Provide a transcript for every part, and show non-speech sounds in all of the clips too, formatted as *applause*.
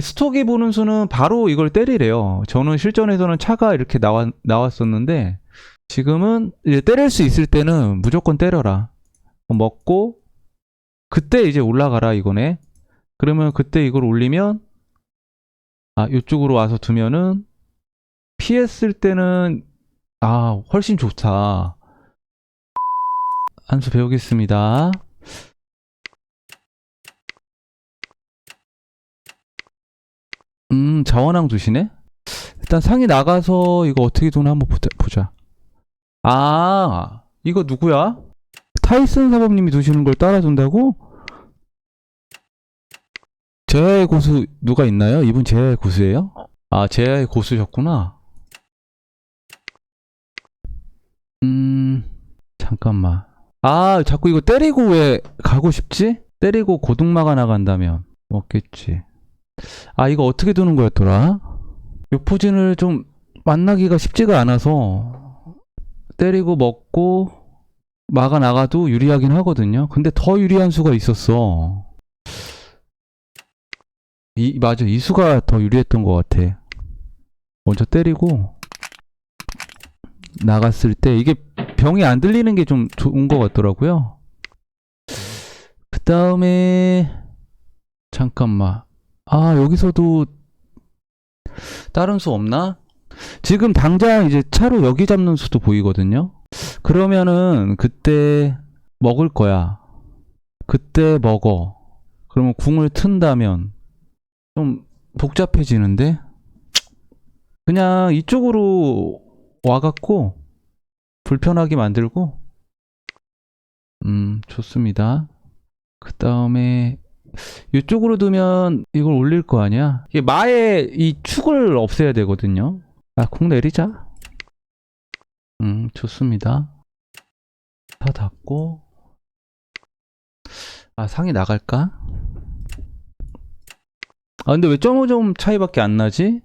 스톡이 보는 수는 바로 이걸 때리래요. 저는 실전에서는 차가 이렇게 나왔, 나왔었는데 지금은 이제 때릴 수 있을 때는 무조건 때려라. 먹고 그때 이제 올라가라 이거네. 그러면 그때 이걸 올리면 아 이쪽으로 와서 두면은 피했을 때는 아 훨씬 좋다. 한수 배우겠습니다. 음, 자원왕 두시네? 일단 상이 나가서 이거 어떻게 도나 한번 보자. 아, 이거 누구야? 타이슨 사범님이 두시는 걸 따라준다고? 제야의 고수 누가 있나요? 이분 제야의 고수예요? 아, 제야의 고수셨구나. 음, 잠깐만. 아, 자꾸 이거 때리고 왜 가고 싶지? 때리고 고등마가 나간다면 없겠지. 아, 이거 어떻게 두는 거였더라? 요 포진을 좀 만나기가 쉽지가 않아서 때리고 먹고 마가 나가도 유리하긴 하거든요. 근데 더 유리한 수가 있었어. 이, 맞아. 이 수가 더 유리했던 것 같아. 먼저 때리고 나갔을 때 이게 병이 안 들리는 게 좀 좋은 것 같더라고요. 그 다음에 잠깐만. 아, 여기서도 다른 수 없나? 지금 당장 이제 차로 여기 잡는 수도 보이거든요. 그러면은 그때 먹을 거야. 그때 먹어. 그러면 궁을 튼다면 좀 복잡해지는데? 그냥 이쪽으로 와갖고 불편하게 만들고 음 좋습니다. 그 다음에 이쪽으로 두면 이걸 올릴 거 아니야? 이게 마의 이 축을 없애야 되거든요. 아, 콩 내리자. 음, 좋습니다. 다 닫고. 아, 상이 나갈까? 아, 근데 왜 점오점 차이밖에 안 나지?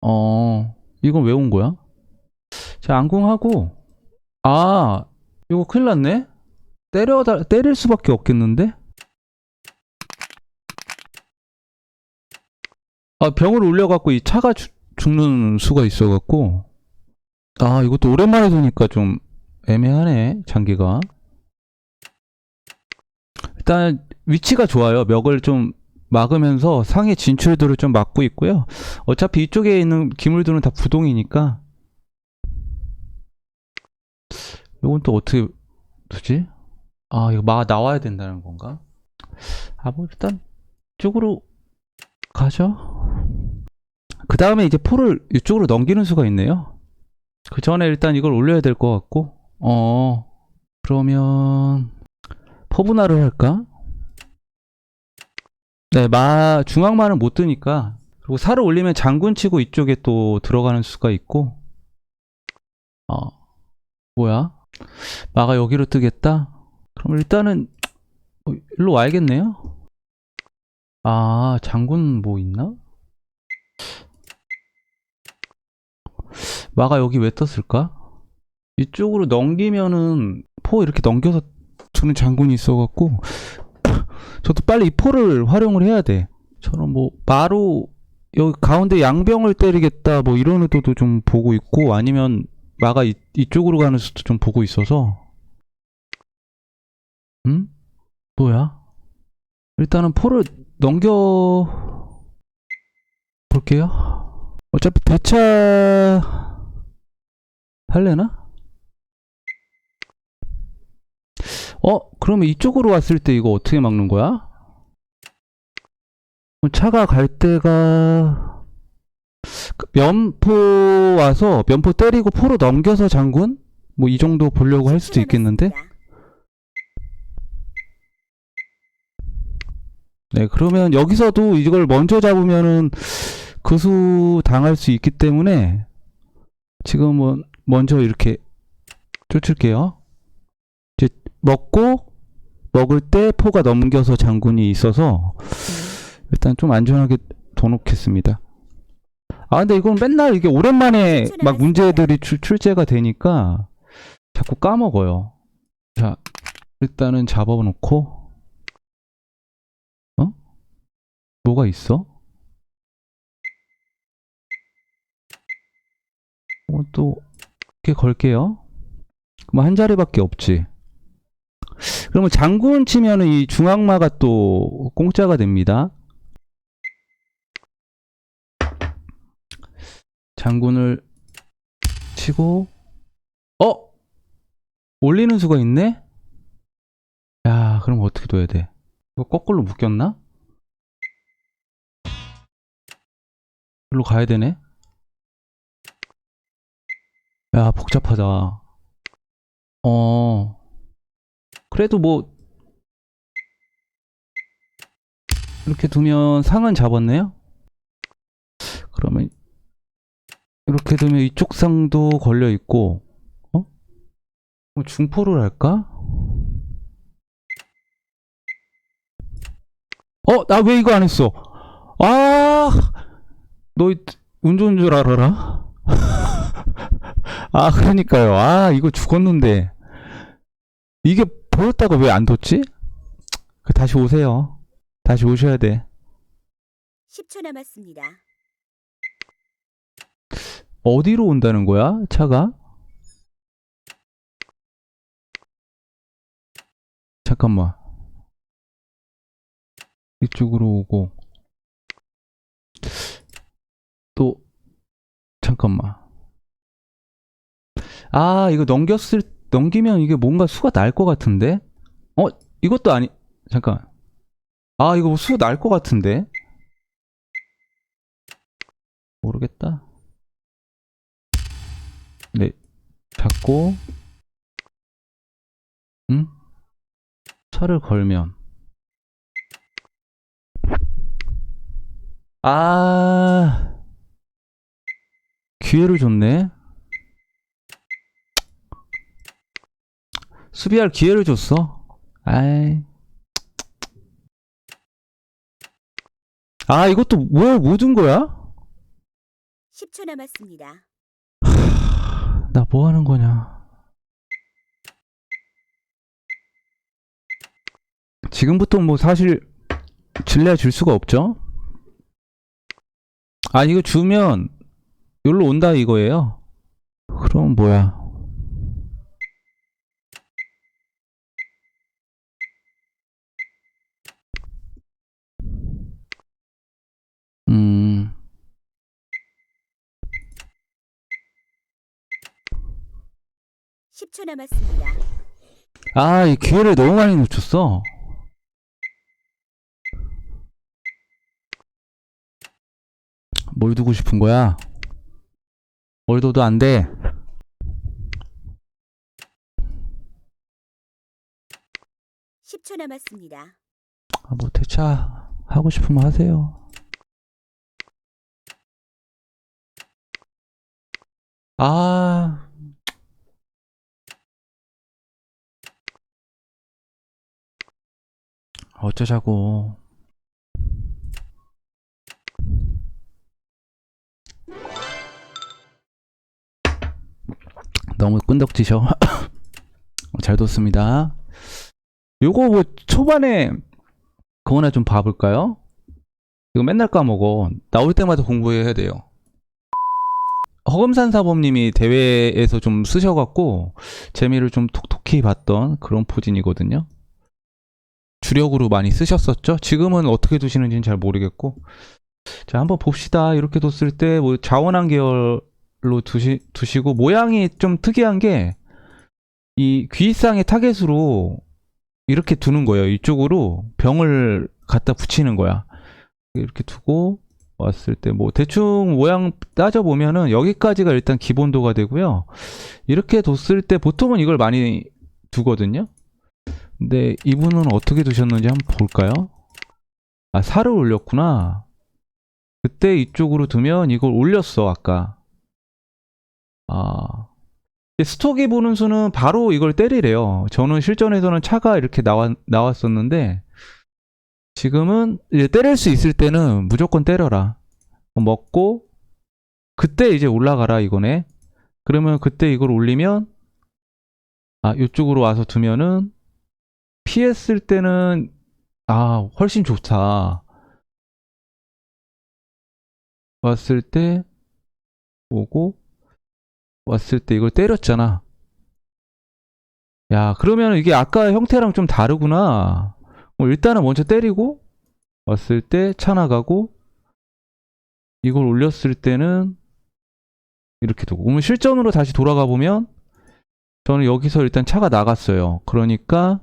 어, 이건 왜 온 거야? 자, 안궁하고. 아, 이거 큰일 났네? 때려, 때릴 수밖에 없겠는데? 아, 병을 올려갖고 이 차가 죽- 죽는 수가 있어갖고. 아, 이것도 오랜만에 보니까 좀 애매하네, 장기가. 일단, 위치가 좋아요. 멱을 좀 막으면서 상의 진출들을 좀 막고 있고요. 어차피 이쪽에 있는 기물들은 다 부동이니까. 이건 또 어떻게 두지? 아, 이거 막 나와야 된다는 건가? 아, 뭐, 일단, 이쪽으로 가죠. 그 다음에 이제 포를 이쪽으로 넘기는 수가 있네요. 그 전에 일단 이걸 올려야 될 것 같고, 어, 그러면, 포분할을 할까? 네, 마, 중앙마는 못 뜨니까, 그리고 살을 올리면 장군 치고 이쪽에 또 들어가는 수가 있고, 어, 뭐야? 마가 여기로 뜨겠다? 그럼 일단은, 어, 일로 와야겠네요? 아, 장군 뭐 있나? 마가 여기 왜 떴을까? 이쪽으로 넘기면은 포 이렇게 넘겨서 주는 장군이 있어갖고 저도 빨리 이 포를 활용을 해야 돼. 저는 뭐 바로 여기 가운데 양병을 때리겠다 뭐 이런 의도도 좀 보고 있고 아니면 마가 이, 이쪽으로 가는 수도 좀 보고 있어서 음? 뭐야? 일단은 포를 넘겨 볼게요. 어차피 대차 할래나? 어? 그러면 이쪽으로 왔을 때 이거 어떻게 막는 거야? 차가 갈 때가 그 면포 와서 면포 때리고 포로 넘겨서 장군? 뭐 이 정도 보려고 할 수도 있겠는데? 네, 그러면 여기서도 이걸 먼저 잡으면은 그 수 당할 수 있기 때문에 지금은 먼저 이렇게 쫓을게요. 이제 먹고 먹을 때 포가 넘겨서 장군이 있어서 일단 좀 안전하게 둬놓겠습니다. 아 근데 이건 맨날 이게 오랜만에 막 문제들이 출, 출제가 되니까 자꾸 까먹어요. 자 일단은 잡아놓고 뭐가 있어? 어, 또 이렇게 걸게요. 그럼 한 자리밖에 없지. 그러면 장군 치면 이 중앙마가 또 공짜가 됩니다. 장군을 치고 어 올리는 수가 있네. 야 그럼 어떻게 둬야 돼? 이거 거꾸로 묶였나? 일로 가야 되네. 야 복잡하다. 어 그래도 뭐 이렇게 두면 상은 잡았네요. 그러면 이렇게 두면 이쪽 상도 걸려 있고, 어? 뭐 중포를 할까? 어, 나 왜 이거 안 했어? 아, 너 이- 운 좋은 줄 알아라? *laughs* 아, 그러니까요. 아, 이거 죽었는데. 이게 보였다가 왜안 뒀지? 그 다시 오세요. 다시 오셔야 돼. 10초 남았습니다. 어디로 온다는 거야? 차가? 잠깐만. 이쪽으로 오고. 또, 잠깐만. 아, 이거 넘겼을, 넘기면 이게 뭔가 수가 날 것 같은데? 어, 이것도 아니, 잠깐. 아, 이거 수 날 것 같은데? 모르겠다. 네, 잡고, 응? 차를 걸면, 아, 기회를 줬네. 수비할 기회를 줬어. 아이. 아, 이것도 뭘 묻은 거야? 10초 남았습니다. 나 뭐 하는 거냐? 지금부터 뭐 사실 질래야 질 수가 없죠? 아, 이거 주면 여기로 온다 이거예요. 그럼 뭐야? 음. 10초 남았습니다. 아, 이 기회를 너무 많이 놓쳤어. 뭘 두고 싶은 거야? 뭘 둬도 안 돼. 10초 남았습니다. 아, 뭐 대차 하고 싶으면 하세요. 아. 어쩌자고. 너무 끈덕지셔. *coughs* 잘 뒀습니다. 요거 뭐 초반에 그거나 좀 봐볼까요? 이거 맨날 까먹어. 나올 때마다 공부해야 돼요. 허금산 사범님이 대회에서 좀 쓰셔갖고 재미를 좀 톡톡히 봤던 그런 포진이거든요. 주력으로 많이 쓰셨었죠. 지금은 어떻게 두시는지는 잘 모르겠고. 자, 한번 봅시다. 이렇게 뒀을 때 뭐 자원한 계열 로 두시, 두시고 모양이 좀 특이한 게 이 귀상의 타겟으로 이렇게 두는 거예요. 이쪽으로 병을 갖다 붙이는 거야. 이렇게 두고 왔을 때 뭐 대충 모양 따져 보면은 여기까지가 일단 기본도가 되고요. 이렇게 뒀을 때 보통은 이걸 많이 두거든요. 근데 이분은 어떻게 두셨는지 한번 볼까요? 아, 살을 올렸구나. 그때 이쪽으로 두면 이걸 올렸어, 아까. 아. 스톡이 보는 수는 바로 이걸 때리래요. 저는 실전에서는 차가 이렇게 나왔, 나왔었는데, 지금은 이제 때릴 수 있을 때는 무조건 때려라. 먹고, 그때 이제 올라가라, 이거네. 그러면 그때 이걸 올리면, 아, 이쪽으로 와서 두면은, 피했을 때는, 아, 훨씬 좋다. 왔을 때, 오고, 왔을 때 이걸 때렸잖아. 야, 그러면 이게 아까 형태랑 좀 다르구나. 뭐 일단은 먼저 때리고 왔을 때 차 나가고 이걸 올렸을 때는 이렇게 두고 그러면 실전으로 다시 돌아가 보면 저는 여기서 일단 차가 나갔어요. 그러니까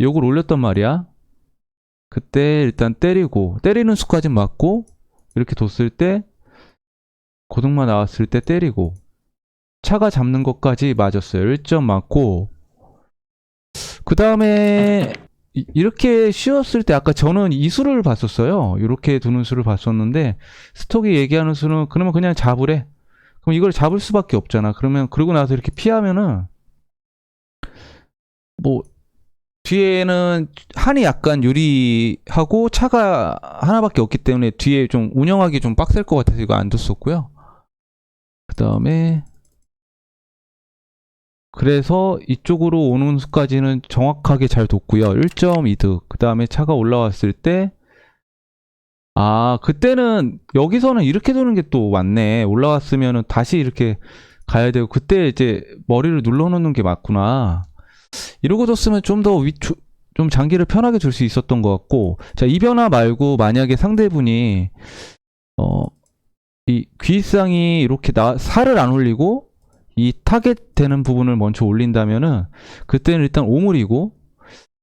요걸 올렸단 말이야. 그때 일단 때리고 때리는 수까지 맞고 이렇게 뒀을 때 고등마 나왔을 때 때리고 차가 잡는 것까지 맞았어요. 1점 맞고 그 다음에 이렇게 쉬었을 때 아까 저는 이 수를 봤었어요. 이렇게 두는 수를 봤었는데 스톡이 얘기하는 수는 그러면 그냥 잡으래. 그럼 이걸 잡을 수밖에 없잖아. 그러면 그러고 나서 이렇게 피하면은 뭐 뒤에는 한이 약간 유리하고 차가 하나밖에 없기 때문에 뒤에 좀 운영하기 좀 빡셀 것 같아서 이거 안 뒀었고요. 그 다음에 그래서 이쪽으로 오는 수까지는 정확하게 잘 뒀고요. 1점 이득. 그 다음에 차가 올라왔을 때 아, 그때는 여기서는 이렇게 도는 게 또 맞네. 올라왔으면은 다시 이렇게 가야 되고 그때 이제 머리를 눌러 놓는 게 맞구나. 이러고 뒀으면 좀 더 위, 주- 좀 장기를 편하게 둘수 있었던 것 같고. 자, 이 변화 말고 만약에 상대분이 어, 이 귀상이 이렇게 나, 살을 안 올리고 이 타겟 되는 부분을 먼저 올린다면은 그때는 일단 오물이고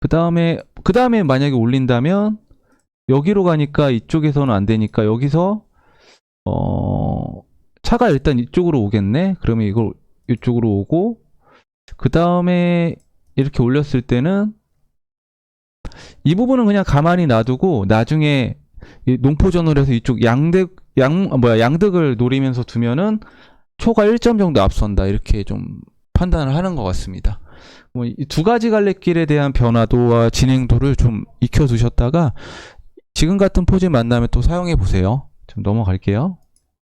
그 다음에 그 다음에 만약에 올린다면 여기로 가니까 이쪽에서는 안 되니까 여기서 어 차가 일단 이쪽으로 오겠네? 그러면 이걸 이쪽으로 오고 그 다음에 이렇게 올렸을 때는 이 부분은 그냥 가만히 놔두고 나중에 이 농포전을 해서 이쪽 양득 양 아, 뭐야 양득을 노리면서 두면은 초가 1점 정도 앞선다 이렇게 좀 판단을 하는 것 같습니다. 뭐이두 가지 갈래길에 대한 변화도와 진행도를 좀 익혀 두셨다가 지금 같은 포즈 만나면 또 사용해 보세요. 좀 넘어갈게요.